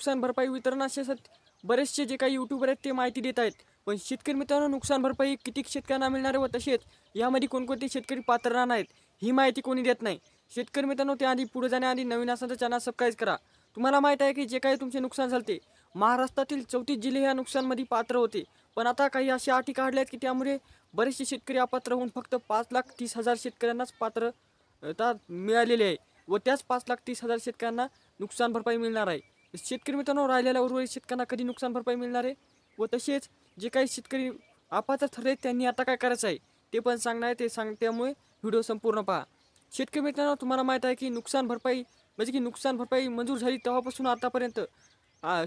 नुकसान भरपाई वितरण सत बरेचसे जे काही यूट्यूबर आहेत ते माहिती देत आहेत. पण शेतकरी मित्रांनो नुकसान भरपाई किती शेतकऱ्यांना मिळणार आहे व तसेच यामध्ये कोणकोणते शेतकरी पात्र राहणार आहेत ही माहिती कोणी देत नाही. शेतकरी मित्रांनो त्याआधी पुढे जाण्याआधी नवीन असं तर चॅनल सबस्क्राईब करा. तुम्हाला माहीत आहे की जे काही तुमचे नुकसान झाले महाराष्ट्रातील चौतीस जिल्हे या नुकसानमध्ये पात्र होते. पण आता काही अशा अटी काढल्या आहेत की त्यामुळे बरेचसे शेतकरी अपात्र होऊन फक्त पाच लाख तीस हजार शेतकऱ्यांनाच पात्र मिळालेली मिळालेले आहे व त्याच पाच लाख तीस हजार शेतकऱ्यांना नुकसान भरपाई मिळणार आहे. शेतकरी मित्रांनो राहिलेल्या उर्वरित शेतकऱ्यांना कधी नुकसान भरपाई मिळणार आहे? व तसेच जे काही शेतकरी अपात्र ठरले त्यांनी आता काय करायचं आहे? ते पण सांगणार आहे ते सांग त्यामुळे व्हिडिओ संपूर्ण पहा. शेतकरी मित्रांनो तुम्हाला माहीत आहे की नुकसान भरपाई म्हणजे की नुकसान भरपाई मंजूर झाली तेव्हापासून आतापर्यंत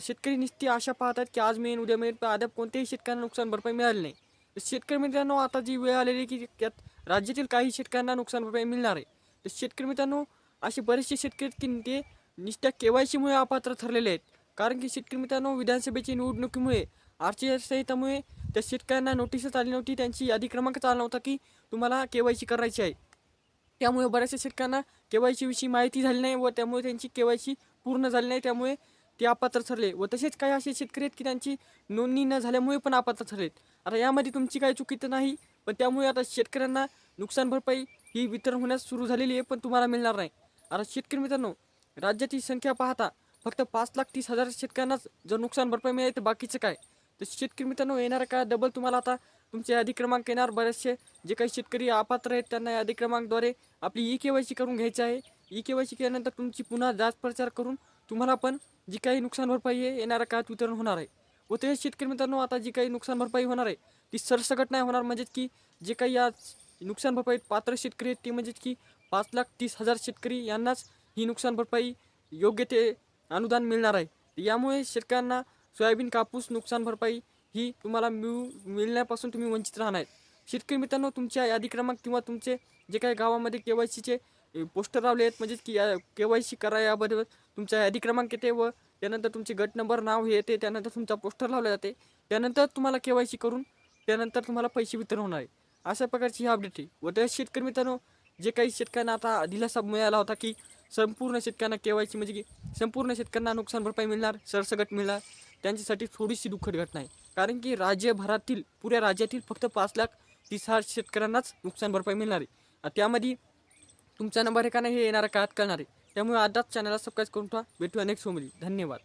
शेतकरी निस्ती आशा पाहतात की आज मिळेल उद्या मिळेल पण अद्याप कोणत्याही शेतकऱ्यांना नुकसान भरपाई मिळाली नाही. तर शेतकरी मित्रांनो आता जी वेळ आलेली आहे की त्यात राज्यातील काही शेतकऱ्यांना नुकसान भरपाई मिळणार आहे. तर शेतकरी मित्रांनो असे बरेचसे शेतकरी आहेत की ते नुसत्या के वाय सीमुळे अपात्र ठरलेले आहेत. कारण की शेतकरी मित्रांनो विधानसभेची निवडणुकीमुळे आचारसंहितामुळे त्या शेतकऱ्यांना नोटीसच आली नव्हती त्यांची यादी क्रमांकच आला नव्हता की तुम्हाला के वाय सी करायची आहे. त्यामुळे बऱ्याचशा शेतकऱ्यांना के वाय सीविषयी माहिती झाली नाही व त्यामुळे त्यांची के वाय सी पूर्ण झाली नाही त्यामुळे ते अपात्र ठरले. व तसेच काही असे शेतकरी आहेत की त्यांची नोंदणी न झाल्यामुळे पण अपात्र ठरलेत. आता यामध्ये तुमची काही चुकी तर नाही पण त्यामुळे आता शेतकऱ्यांना नुकसान भरपाई ही वितरण होण्यास सुरू झालेली आहे पण तुम्हाला मिळणार नाही. आता शेतकरी मित्रांनो राज्याची संख्या पाहता फक्त पाच लाख तीस हजार शेतकऱ्यांनाच जर नुकसान भरपाई मिळेल तर बाकीचं काय? तर शेतकरी मित्रांनो येणारा काय डबल तुम्हाला आता तुमचे यादी क्रमांक येणार. बरेचसे जे काही शेतकरी अपात्र आहेत त्यांना यादी क्रमांकद्वारे आपली ई के वाय सी करून घ्यायची आहे. ई के वाय सी केल्यानंतर तुमची पुन्हा जात प्रचार करून तुम्हाला पण जी काही नुकसान भरपाई आहे येणाऱ्या काळात वितरण होणार आहे. व ते शेतकरी मित्रांनो आता जी काही नुकसान भरपाई होणार आहे ती सरसकट नाही होणार. म्हणजेच की जे काही आज नुकसान भरपाई पात्र शेतकरी आहेत ते म्हणजेच की पाच लाख तीस हजार शेतकरी यांनाच ही नुकसान भरपाई योग्य ते अनुदान मिळणार आहे. यामुळे शेतकऱ्यांना सोयाबीन कापूस नुकसान भरपाई ही तुम्हाला मिळू मिळण्यापासून तुम्ही वंचित राहणार. आहेत शेतकरी मित्रांनो तुमच्या यादी क्रमांक किंवा तुमचे जे काही गावामध्ये के वाय सीचे पोस्टर लावले आहेत म्हणजेच की के वाय सी करा याबद्दल तुमचा यादी क्रमांक येते व त्यानंतर तुमचे गट नंबर नाव हे येते त्यानंतर तुमचा पोस्टर लावला जाते. त्यानंतर तुम्हाला के वाय सी करून त्यानंतर तुम्हाला पैसे वितरण होणार आहे. अशा प्रकारची ही अपडेट आहे. व त्या शेतकरी मित्रांनो जे काही शेतकऱ्यांना आता दिलासा मिळाला होता की संपूर्ण शेतकऱ्यांना के वाय सी म्हणजे की संपूर्ण शेतकऱ्यांना नुकसान भरपाई मिळणार सरसगट मिळणार त्यांच्यासाठी थोडीशी दुःखद घटना आहे. कारण की राज्यभरातील पुऱ्या राज्यातील फक्त पाच लाख तीस हजार शेतकऱ्यांनाच नुकसान भरपाई मिळणार आहे. त्यामध्ये तुमचा नंबर आहे का नाही हे येणाऱ्या काळात कळणार आहे. त्यामुळे आताच चॅनलला सबस्क्राईब करून ठेवा. भेटू अनेक होमली धन्यवाद.